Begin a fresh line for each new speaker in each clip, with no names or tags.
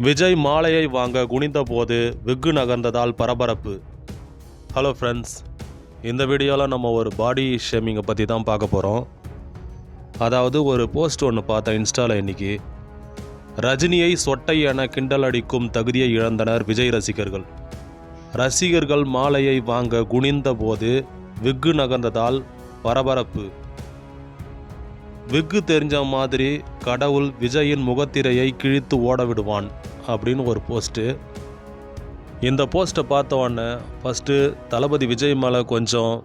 விஜய் மாலையை வாங்க குனிந்தபோது விக்கு நகர்ந்ததால் பரபரப்பு. ஹலோ ஃப்ரெண்ட்ஸ் இந்த வீடியோவில் நம்ம ஒரு பாடி ஷேமிங்கை பற்றி தான் பார்க்க போகிறோம் அதாவது ஒரு போஸ்ட் ஒன்று பார்த்தேன் இன்ஸ்டாவில் இன்னைக்கு ரஜினியை சொட்டை என கிண்டல் அடிக்கும் தகுதியை இழந்தனர் விஜய் ரசிகர்கள். ரசிகர்கள் மாலையை வாங்க குனிந்தபோது விக்கு நகர்ந்ததால் பரபரப்பு. விக்கு தெரிஞ்ச மாதிரி கடவுள் விஜயின் முகத்திரையை கிழித்து ஓட விடுவான் அப்படின்னு ஒரு போஸ்ட்டு இந்த போஸ்ட்டை பார்த்த உடனே ஃபஸ்ட்டு தளபதி விஜய் மேலே கொஞ்சம்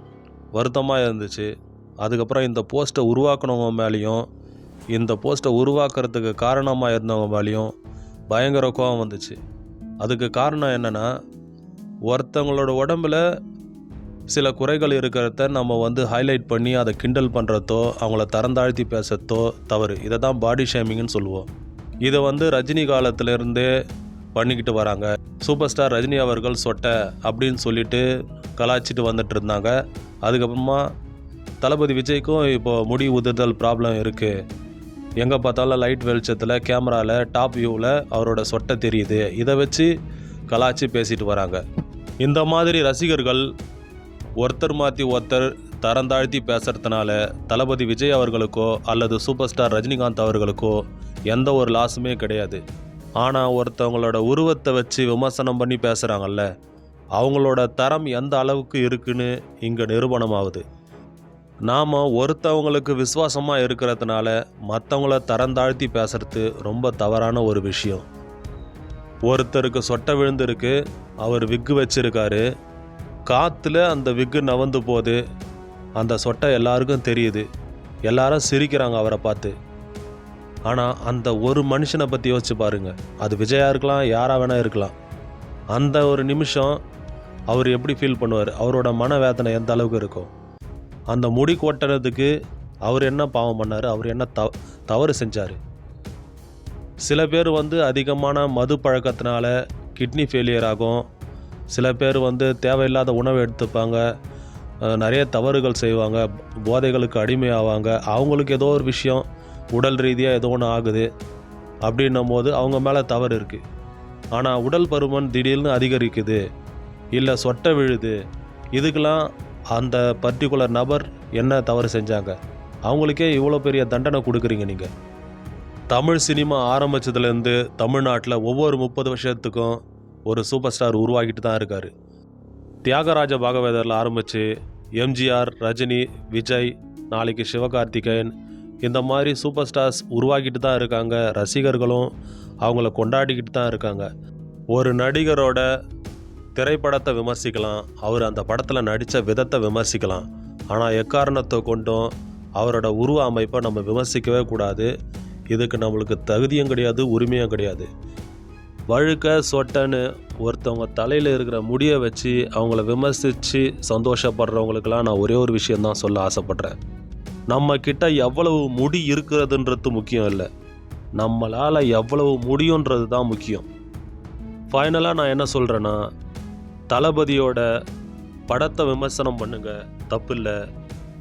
வருத்தமாக இருந்துச்சு. அதுக்கப்புறம் இந்த போஸ்ட்டை உருவாக்குனவங்க மேலேயும் இந்த போஸ்ட்டை உருவாக்குறதுக்கு காரணமாக இருந்தவங்க மேலேயும் பயங்கர கோபம் வந்துச்சு. அதுக்கு காரணம் என்னென்னா ஒருத்தவங்களோட உடம்புல சில குறைகள் இருக்கிறத நம்ம வந்து ஹைலைட் பண்ணி அதை கிண்டல் பண்ணுறதோ அவங்கள தரந்தாழ்த்தி பேசுறதோ தவறு. இதை தான் பாடி ஷேமிங்னு சொல்லுவோம். இதை வந்து ரஜினி காலத்திலேருந்தே பண்ணிக்கிட்டு வராங்க. சூப்பர் ஸ்டார் ரஜினி அவர்கள் சொட்டை அப்படின்னு சொல்லிட்டு கலாய்ச்சிட்டு வந்துட்டு இருந்தாங்க. அதுக்கப்புறமா தளபதி விஜய்க்கும் இப்போ முடி உதிர்தல் ப்ராப்ளம் இருக்குது எங்கே பார்த்தாலும் லைட் வெளிச்சத்தில் கேமராவில் டாப் வியூவில் அவரோட சொட்டை தெரியுது. இதை வச்சு கலாய்ச்சி பேசிட்டு வராங்க. இந்த மாதிரி ரசிகர்கள் ஒருத்தர் மாற்றி ஒருத்தர் தரந்தாழ்த்தி பேசுறதுனால தளபதி விஜய் அவர்களுக்கோ அல்லது சூப்பர் ஸ்டார் ரஜினிகாந்த் அவர்களுக்கோ எந்த ஒரு லாஸுமே கிடையாது. ஆனால் ஒருத்தவங்களோட உருவத்தை வச்சு விமர்சனம் பண்ணி பேசுகிறாங்கல்ல அவங்களோட தரம் எந்த அளவுக்கு இருக்குன்னு இங்கே நிரூபணமாகுது. நாம் ஒருத்தவங்களுக்கு விசுவாசமாக இருக்கிறதுனால மற்றவங்கள தரந்தாழ்த்தி பேசுறது ரொம்ப தவறான ஒரு விஷயம். ஒருத்தருக்கு சொட்டை விழுந்திருக்கு அவர் விக்கு வச்சிருக்காரு காற்றுல அந்த விக்கு நவந்து போது அந்த சொட்டை எல்லாருக்கும் தெரியுது. எல்லாரும் சிரிக்கிறாங்க அவரை பார்த்து. ஆனால் அந்த ஒரு மனுஷனை பற்றி யோசிச்சு பாருங்க. அது விஜயா இருக்கலாம் யாராக வேணால் இருக்கலாம். அந்த ஒரு நிமிஷம் அவர் எப்படி ஃபீல் பண்ணுவார்? அவரோட மன வேதனை எந்த அளவுக்கு இருக்கும் அந்த முடி கொட்டுறதுக்கு அவர் என்ன பாவம் பண்ணார்? அவர் என்ன தவ தவறு செஞ்சார்? சில பேர் வந்து அதிகமான மது பழக்கத்தினால கிட்னி ஃபெயிலியர் ஆகும். சில பேர் வந்து தேவையில்லாத உணவு எடுத்துப்பாங்க நிறைய தவறுகள் செய்வாங்க போதைகளுக்கு அடிமையாவாங்க. அவங்களுக்கு ஏதோ ஒரு விஷயம் உடல் ரீதியாக ஏதோ ஒன்று ஆகுது. அப்படின்னும் போது அவங்க மேலே தவறு இருக்குது ஆனால் உடல் பருமன் திடீர்னு அதிகரிக்குது இல்லை சொட்டை விழுது இதுக்கெல்லாம் அந்த பர்டிகுலர் நபர் என்ன தவறு செஞ்சாங்க? அவங்களுக்கே இவ்வளோ பெரிய தண்டனை கொடுக்குறீங்க நீங்கள் தமிழ் சினிமா ஆரம்பிச்சதுலேருந்து தமிழ்நாட்டில் ஒவ்வொரு முப்பது வருஷத்துக்கும் ஒரு சூப்பர் ஸ்டார் உருவாகிட்டு தான் இருக்கார். தியாகராஜ பாகவதரில் ஆரம்பித்து எம்ஜிஆர் ரஜினி விஜய் நாளைக்கு சிவகார்த்திகேயன் இந்த மாதிரி சூப்பர் ஸ்டார்ஸ் உருவாக்கிட்டு தான் இருக்காங்க. ரசிகர்களும் அவங்கள கொண்டாடிக்கிட்டு தான் இருக்காங்க. ஒரு நடிகரோட திரைப்படத்தை விமர்சிக்கலாம். அவர் அந்த படத்தில் நடித்த விதத்தை விமர்சிக்கலாம். ஆனால் எக்காரணத்தை கொண்டும் அவரோட உருவ அமைப்பை நம்ம விமர்சிக்கவே கூடாது. இதுக்கு நம்மளுக்கு தகுதியும் கிடையாது உரிமையும் கிடையாது. வழுக்க சொட்டன்னு ஒருத்தவங்க தலையில் இருக்கிற முடியை வச்சு அவங்கள விமர்சித்து சந்தோஷப்படுறவங்களுக்கெல்லாம் நான் ஒரே ஒரு விஷயந்தான் சொல்ல ஆசைப்பட்றேன். நம்ம கிட்ட எவ்வளவு முடி இருக்கிறதுன்றது முக்கியம் இல்லை. நம்மளால் எவ்வளவு முடியுன்றது தான் முக்கியம். ஃபைனலாக நான் என்ன சொல்கிறேன்னா தளபதியோட படத்தை விமர்சனம் பண்ணுங்க தப்பு இல்லை.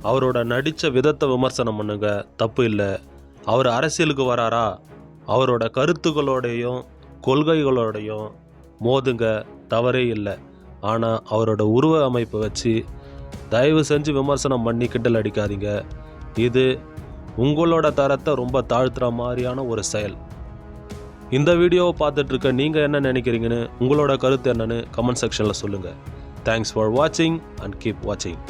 அவரோட நடித்த விதத்தை விமர்சனம் பண்ணுங்க தப்பு இல்லை. அவர் அரசியலுக்கு வராரா? அவரோட கருத்துக்களோடையும் கொள்கைகளோடையும் மோதுங்க தவறே இல்லை. ஆனால் அவரோட உருவ அமைப்பை வச்சு தயவு செஞ்சு விமர்சனம் பண்ணி கிண்டல் அடிக்காதீங்க. இது உங்களோட தரத்தை ரொம்ப தாழ்த்துற மாதிரியான ஒரு செயல். இந்த வீடியோவை பார்த்துட்ருக்க நீங்கள் என்ன நினைக்கிறீங்கன்னு உங்களோட கருத்து என்னன்னு கமெண்ட் செக்ஷனில் சொல்லுங்கள் தேங்க்ஸ் ஃபார் வாட்சிங் அண்ட் கீப் வாட்சிங்